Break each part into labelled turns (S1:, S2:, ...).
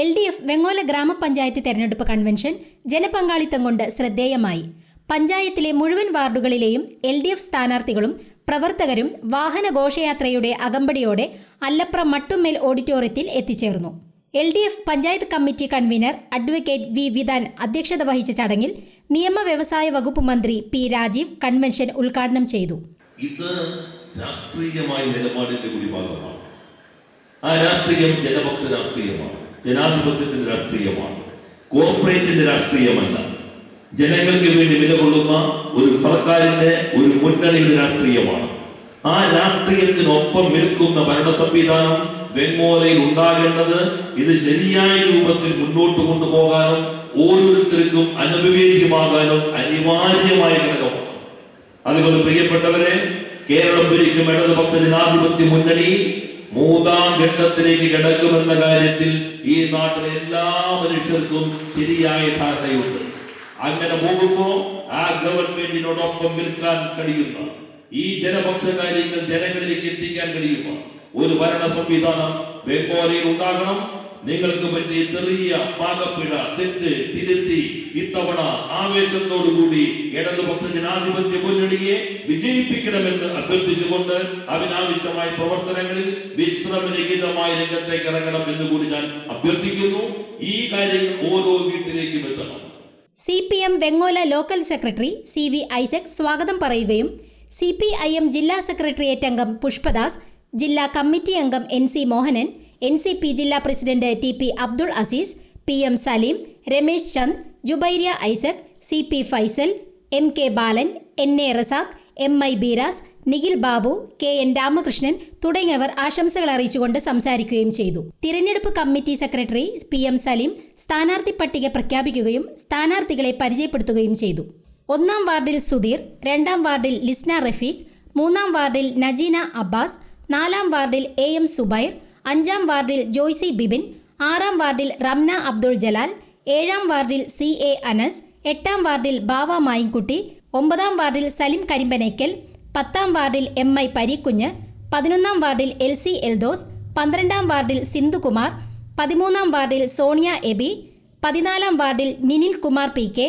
S1: L D F Vengola ഗ്രാമപഞ്ചായത്ത് തെരഞ്ഞെടുപ്പ് convention ജനപങ്കാളിത്തം കൊണ്ട് ശ്രദ്ധേയമായി. പഞ്ചായത്തിലെ മുഴുവൻ വാർഡുകളിലെയും എൽ ഡി എഫ് സ്ഥാനാർത്ഥികളും പ്രവർത്തകരും വാഹന ഘോഷയാത്രയുടെ അകമ്പടിയോടെ അല്ലപ്ര മട്ടുമേൽ ഓഡിറ്റോറിയത്തിൽ എത്തിച്ചേർന്നു. L D F panchayat committee convener advocate V Vidhan അധ്യക്ഷത വഹിച്ച ചടങ്ങിൽ നിയമ വ്യവസായ വകുപ്പ് മന്ത്രി പി രാജീവ് കൺവെൻഷൻ ഉദ്ഘാടനം ചെയ്തു.
S2: ഇത് രാഷ്ട്രീയമായ നിലപാടിന്റെ കൂടി ഭാഗമാണ് ആ രാഷ്ട്രീയം ജനപക്ഷ രാഷ്ട്രീയമാണ്. ജനാധിപത്യത്തിന്റെ രാഷ്ട്രീയമാണ്. കോർപ്പറേറ്റിന്റെ രാഷ്ട്രീയമല്ല. ജനങ്ങൾക്ക് വേണ്ടി നിലകൊള്ളുന്ന ഒരു സർക്കാരിന്റെ ഒരു മുന്നണിയുടെ രാഷ്ട്രീയമാണ്. ആ രാഷ്ട്രീയത്തിനൊപ്പം നിൽക്കുന്ന ഭരണ സംവിധാനം വെങ്ങോലയിൽ ഉണ്ടാകേണ്ടത് ഇത് ശരിയായ രൂപത്തിൽ മുന്നോട്ട് കൊണ്ടുപോകാനും ഓരോരുത്തർക്കും അനുഭവേദ്യമാകാനും അനിവാര്യമായ ഘടകമാണ്. അതുകൊണ്ട് പ്രിയപ്പെട്ടവരെ കേരളം ഭരിക്കും ഇടതുപക്ഷ ജനാധിപത്യ മുന്നണി മൂന്നാം ഘട്ടത്തിലേക്ക് കിടക്കുമെന്ന കാര്യത്തിൽ ഈ നാട്ടിലെ എല്ലാ മനുഷ്യർക്കും ശരിയായ ധാരണയുണ്ട്. അങ്ങനെ പോകുമ്പോ ആ ഗവൺമെന്റിനോടൊപ്പം നിൽക്കാൻ കഴിയുന്ന ഈ ജനപക്ഷ കാര്യങ്ങൾ ജനങ്ങളിലേക്ക് എത്തിക്കാൻ കഴിയുമോ ഒരു ഭരണ സംവിധാനം ബംഗാളിയിൽ ഉണ്ടാകണം നിങ്ങൾക്ക് പറ്റിയ ചെറിയ പാകപ്പിഴ തെറ്റ് തിരുത്തി ഇത്തവണ ആവേശത്തോടുകൂടി ഇടതുപക്ഷ ജനാധിപത്യ മുന്നണിയെ വിജയിപ്പിക്കണമെന്ന് അഭ്യർത്ഥിച്ചുകൊണ്ട് അതിനാവശ്യമായ പ്രവർത്തനങ്ങളിൽ വിശ്രമരഹിതമായ രംഗത്തേക്ക് ഇറങ്ങണം എന്ന് കൂടി ഞാൻ അഭ്യർത്ഥിക്കുന്നു. ഈ കാര്യങ്ങൾ ഓരോ വീട്ടിലേക്കും എത്തണം.
S1: C P M Vengola local secretary C V Isaac സ്വാഗതം പറയുകയും സി പി ഐ എം ജില്ലാ സെക്രട്ടേറിയറ്റ് അംഗം പുഷ്പദാസ് ജില്ലാ കമ്മിറ്റി അംഗം N C Mohanan N C P ജില്ലാ president T P Abdul Azeez P M Saleem Ramesh Chand Jubairiya Isaac C P Faisal M K Balan N A Razak M I Beeras Nikhil Babu K N Ramakrishnan തുടങ്ങിയവർ ആശംസകൾ അറിയിച്ചുകൊണ്ട് സംസാരിക്കുകയും ചെയ്തു. തിരഞ്ഞെടുപ്പ് committee secretary P M Saleem സ്ഥാനാർത്ഥി പട്ടിക പ്രഖ്യാപിക്കുകയും സ്ഥാനാർത്ഥികളെ പരിചയപ്പെടുത്തുകയും ചെയ്തു. ഒന്നാം വാർഡിൽ സുധീർ രണ്ടാം വാർഡിൽ ലിസ്ന റഫീഖ് മൂന്നാം വാർഡിൽ നജീന അബ്ബാസ് നാലാം വാർഡിൽ എ എം സുബൈർ അഞ്ചാം വാർഡിൽ ജോയ്സി ബിബിൻ ആറാം വാർഡിൽ റംന അബ്ദുൾ ജലാൽ ഏഴാം വാർഡിൽ സി എ അനസ് എട്ടാം വാർഡിൽ ബാവ മായിൻകുട്ടി ഒമ്പതാം വാർഡിൽ സലിം കരിമ്പനേക്കൽ പത്താം വാർഡിൽ എം ഐ പരീക്കുഞ്ഞ് പതിനൊന്നാം വാർഡിൽ എൽ സി എൽദോസ് പന്ത്രണ്ടാം വാർഡിൽ സിന്ധുകുമാർ പതിമൂന്നാം വാർഡിൽ സോണിയ എബി പതിനാലാം വാർഡിൽ നിനിൽ കുമാർ പി കെ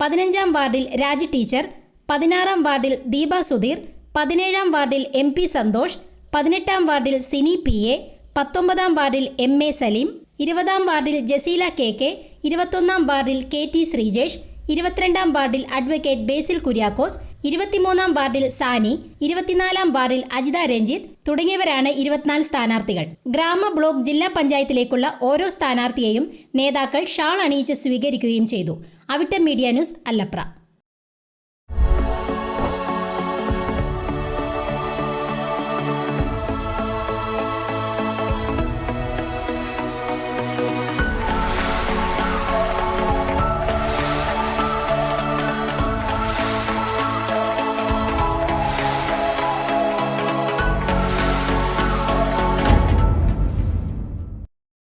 S1: പതിനഞ്ചാം വാർഡിൽ രാജി ടീച്ചർ പതിനാറാം വാർഡിൽ ദീപ സുധീർ പതിനേഴാം വാർഡിൽ എം പി സന്തോഷ് പതിനെട്ടാം വാർഡിൽ സിനി പി എ പത്തൊമ്പതാം വാർഡിൽ എം എ സലീം ഇരുപതാം വാർഡിൽ ജസീല കെ കെ ഇരുപത്തൊന്നാം വാർഡിൽ കെ ടി ശ്രീജേഷ് ഇരുപത്തിരണ്ടാം വാർഡിൽ അഡ്വക്കേറ്റ് ബേസിൽ കുര്യാക്കോസ് ഇരുപത്തിമൂന്നാം വാർഡിൽ സാനി ഇരുപത്തിനാലാം വാർഡിൽ അജിത രഞ്ജിത്ത് തുടങ്ങിയവരാണ് ഇരുപത്തിനാല് സ്ഥാനാർത്ഥികൾ. ഗ്രാമ ബ്ലോക്ക് ജില്ലാ പഞ്ചായത്തിലേക്കുള്ള ഓരോ സ്ഥാനാർത്ഥിയെയും നേതാക്കൾ ഷാൾ അണിയിച്ച് സ്വീകരിക്കുകയും ചെയ്തു. Avittam media news Allapra.